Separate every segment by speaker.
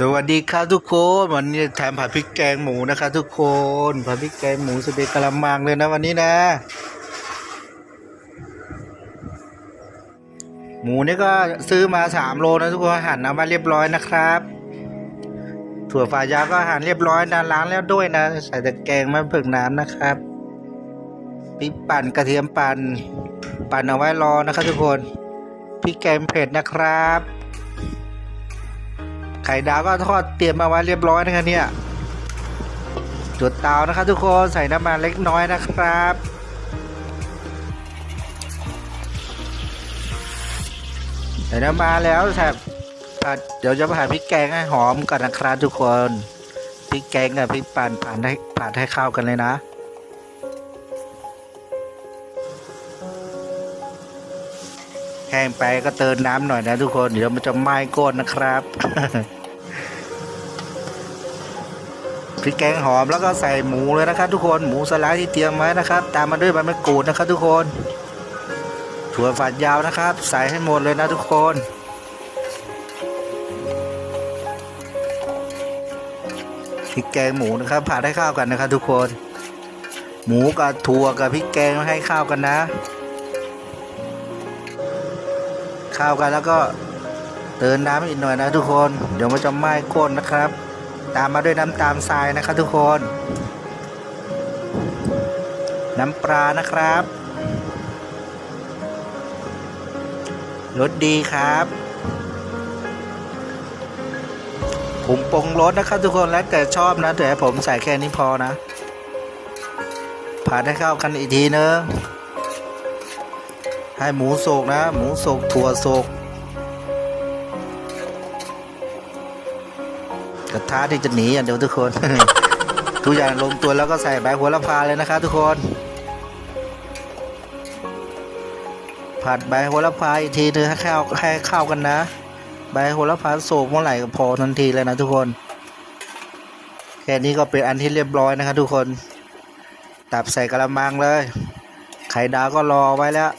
Speaker 1: สวัสดีครับทุกคนวันนี้ทำผัดพริกแกงหมูนะคะทุกคนผัดพริกแกงหมูสเต็กกะละมังเลยนะวันนี้นะ หมูนี่ก็ซื้อมาสามโลนะทุกคนหั่นเอามาเรียบร้อยนะครับ ถั่วฝักยาก็หั่นเรียบร้อยนะล้างแล้วด้วยนะ ใส่แต่แกงมะเผือกน้ำนะครับพริกปั่นกระเทียมปั่นปั่นเอาไว้รอนะครับทุกคนพริกแกงเผ็ดนะครับ ไข่ดาวก็ทอดเตรียมมาไว้เรียบร้อยนะครับเนี่ยจุดเตานะครับทุกคนใส่น้ำมันเล็กน้อยนะครับใส่น้ำมันแล้วใส่ผัดเดี๋ยวจะผัดพริกแกงให้หอมก่อนนะครับทุกคนพริกแกงกับพริกปั่นผ่านให้ผัดให้เข้ากันเลยนะ ห้งไปก็เติมน้ำหน่อยนะทุกคน เดี๋ยวมันจะไหม้ก้นนะครับพริกแกงหอมแล้วก็ใส่หมูเลยนะครับ ทุกคนหมูสไลด์ที่เตรียมไว้นะครับ ตามมาด้วยใบมะกรูดนะครับ ทุกคนถั่วฝักยาวนะครับ ใส่ให้หมดเลยนะทุกคนพริกแกงหมูนะครับผัดให้เข้ากันนะครับ ทุกคน หมูกับถั่วกับพริกแกงให้เข้ากันนะ ข้าวกันแล้วก็เติมน้ำอีกหน่อยนะทุกคน เดี๋ยวมันจะไหม้ก้นนะครับ ตามมาด้วยน้ำตาลทรายนะครับทุกคน น้ำปลานะครับรสดีครับผงปรุงรสนะครับทุกคนแล้วแต่ชอบนะแต่ผมใส่แค่นี้พอนะผัดให้เข้ากันอีกทีเนึง ให้หมูโศกนะ หมูโศกถั่วโศกกระทะที่จะหนีอย่างเดียวทุกคน ทุกอย่างลงตัวแล้วก็ใส่ใบหัวละพาเลยนะครับทุกคน ผัดใบหัวละพาอีกทีนึงให้เข้าให้เข้ากันนะ ใบหัวละพาโศกเมื่อไหร่ก็พอทันทีเลยนะทุกคนแค่นี้ก็เป็นอันที่เรียบร้อยนะครับทุกคน ตับใส่กระมังเลย ไข่ดาวก็รอไว้แล้ว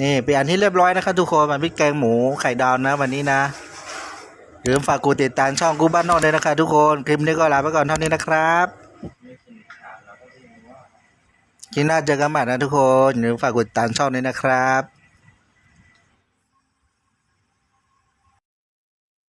Speaker 1: นี่เป็นอันที่เรียบร้อยนะครับทุกคนมันพริกแกงหมูไข่ดาวนะวันนี้นะอย่าลืมฝากกูติดตามช่องกูบ้านนอกเลยนะครับทุกคนคลิปนี้ก็ลาไปก่อนเท่านี้นะครับคลิปหน้าเจอกันใหม่นะทุกคนอย่าลืมฝากกดติดตามช่องนี้นะครับ